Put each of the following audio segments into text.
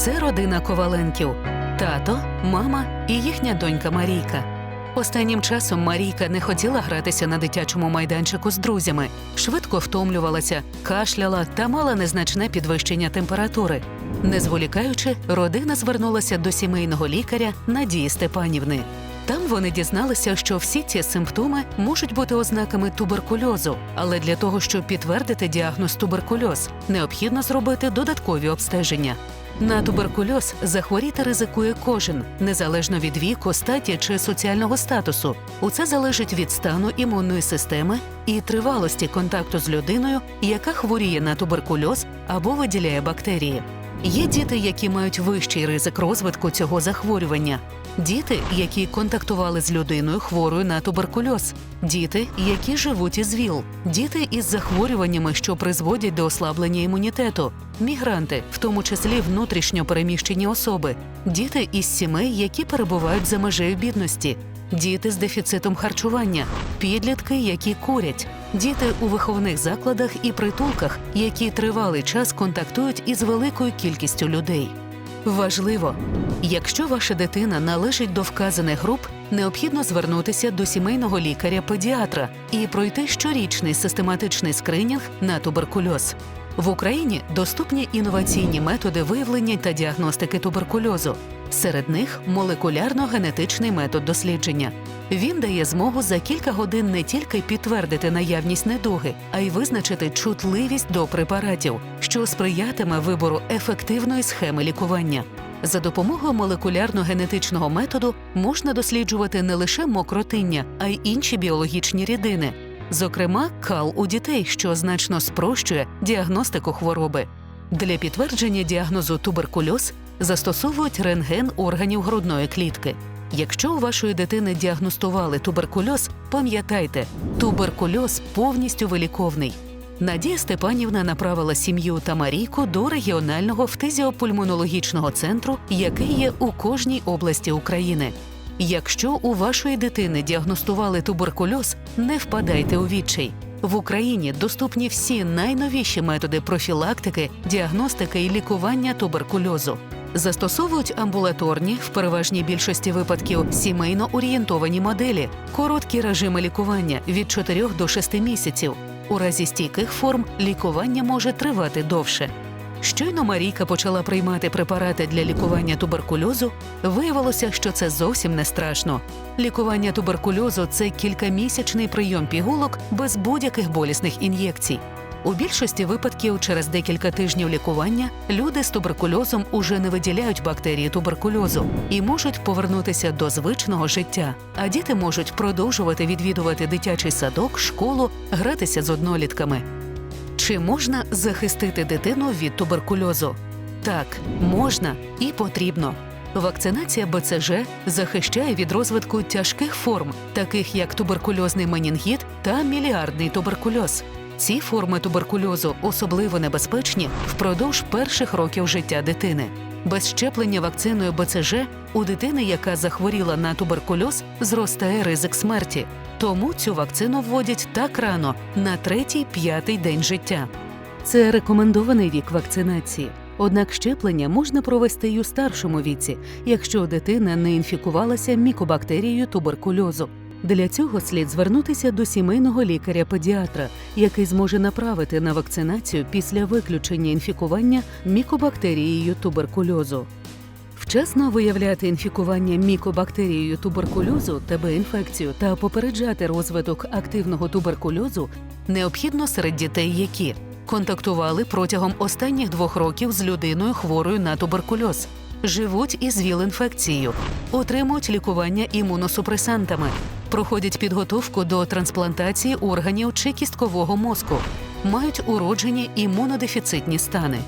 Це родина Коваленків: тато, мама і їхня донька Марійка. Останнім часом Марійка не хотіла гратися на дитячому майданчику з друзями, швидко втомлювалася, кашляла та мала незначне підвищення температури. Не зволікаючи, родина звернулася до сімейного лікаря Надії Степанівни. Там вони дізналися, що всі ці симптоми можуть бути ознаками туберкульозу, але для того, щоб підтвердити діагноз туберкульоз, необхідно зробити додаткові обстеження. На туберкульоз захворіти ризикує кожен, незалежно від віку, статі чи соціального статусу. Усе залежить від стану імунної системи і тривалості контакту з людиною, яка хворіє на туберкульоз або виділяє бактерії. Є діти, які мають вищий ризик розвитку цього захворювання. Діти, які контактували з людиною хворою на туберкульоз, діти, які живуть із ВІЛ, діти із захворюваннями, що призводять до ослаблення імунітету, мігранти, в тому числі внутрішньо переміщені особи, діти із сімей, які перебувають за межею бідності, діти з дефіцитом харчування, підлітки, які курять, діти у виховних закладах і притулках, які тривалий час контактують із великою кількістю людей. Важливо, якщо ваша дитина належить до вказаних груп, необхідно звернутися до сімейного лікаря-педіатра і пройти щорічний систематичний скринінг на туберкульоз. В Україні доступні інноваційні методи виявлення та діагностики туберкульозу. Серед них молекулярно-генетичний метод дослідження. Він дає змогу за кілька годин не тільки підтвердити наявність недуги, а й визначити чутливість до препаратів, що сприятиме вибору ефективної схеми лікування. За допомогою молекулярно-генетичного методу можна досліджувати не лише мокротиння, а й інші біологічні рідини, зокрема кал у дітей, що значно спрощує діагностику хвороби. Для підтвердження діагнозу туберкульоз застосовують рентген органів грудної клітки. Якщо у вашої дитини діагностували туберкульоз, пам'ятайте, туберкульоз повністю виліковний. Надія Степанівна направила сім'ю та Марійку до регіонального фтизіопульмонологічного центру, який є у кожній області України. Якщо у вашої дитини діагностували туберкульоз, не впадайте у відчай. В Україні доступні всі найновіші методи профілактики, діагностики і лікування туберкульозу. Застосовують амбулаторні, в переважній більшості випадків сімейно орієнтовані моделі, короткі режими лікування від 4 до 6 місяців. У разі стійких форм лікування може тривати довше. Щойно Марійка почала приймати препарати для лікування туберкульозу, виявилося, що це зовсім не страшно. Лікування туберкульозу це кількамісячний прийом пігулок без будь-яких болісних ін'єкцій. У більшості випадків через декілька тижнів лікування люди з туберкульозом уже не виділяють бактерії туберкульозу і можуть повернутися до звичного життя. А діти можуть продовжувати відвідувати дитячий садок, школу, гратися з однолітками. Чи можна захистити дитину від туберкульозу? Так, можна і потрібно. Вакцинація БЦЖ захищає від розвитку тяжких форм, таких як туберкульозний менінгіт та міліардний туберкульоз. Ці форми туберкульозу особливо небезпечні впродовж перших років життя дитини. Без щеплення вакциною БЦЖ у дитини, яка захворіла на туберкульоз, зростає ризик смерті. Тому цю вакцину вводять так рано на третій-п'ятий день життя. Це рекомендований вік вакцинації. Однак щеплення можна провести й у старшому віці, якщо дитина не інфікувалася мікобактерією туберкульозу. Для цього слід звернутися до сімейного лікаря-педіатра, який зможе направити на вакцинацію після виключення інфікування мікобактерією туберкульозу. Вчасно виявляти інфікування мікобактерією туберкульозу ТБ-інфекцію та попереджати розвиток активного туберкульозу необхідно серед дітей, які контактували протягом останніх двох років з людиною хворою на туберкульоз, живуть із ВІЛ-інфекцією, отримують лікування імуносупресантами, проходять підготовку до трансплантації органів чи кісткового мозку, мають уроджені імунодефіцитні стани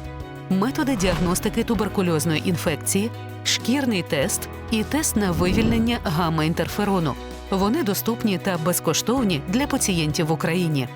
методи діагностики туберкульозної інфекції, шкірний тест і тест на вивільнення гамма-інтерферону. Вони доступні та безкоштовні для пацієнтів в Україні.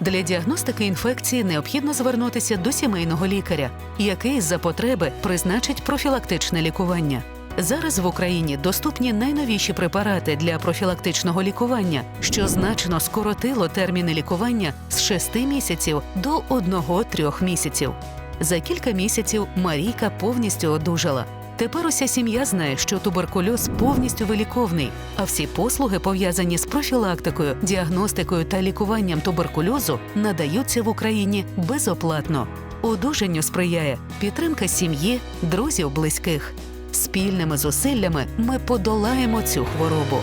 Для діагностики інфекції необхідно звернутися до сімейного лікаря, який за потреби призначить профілактичне лікування. Зараз в Україні доступні найновіші препарати для профілактичного лікування, що значно скоротило терміни лікування з 6 місяців до 1-3 місяців. За кілька місяців Марійка повністю одужала. Тепер уся сім'я знає, що туберкульоз повністю виліковний, а всі послуги, пов'язані з профілактикою, діагностикою та лікуванням туберкульозу, надаються в Україні безоплатно. Одужанню сприяє підтримка сім'ї, друзів, близьких. Спільними зусиллями ми подолаємо цю хворобу.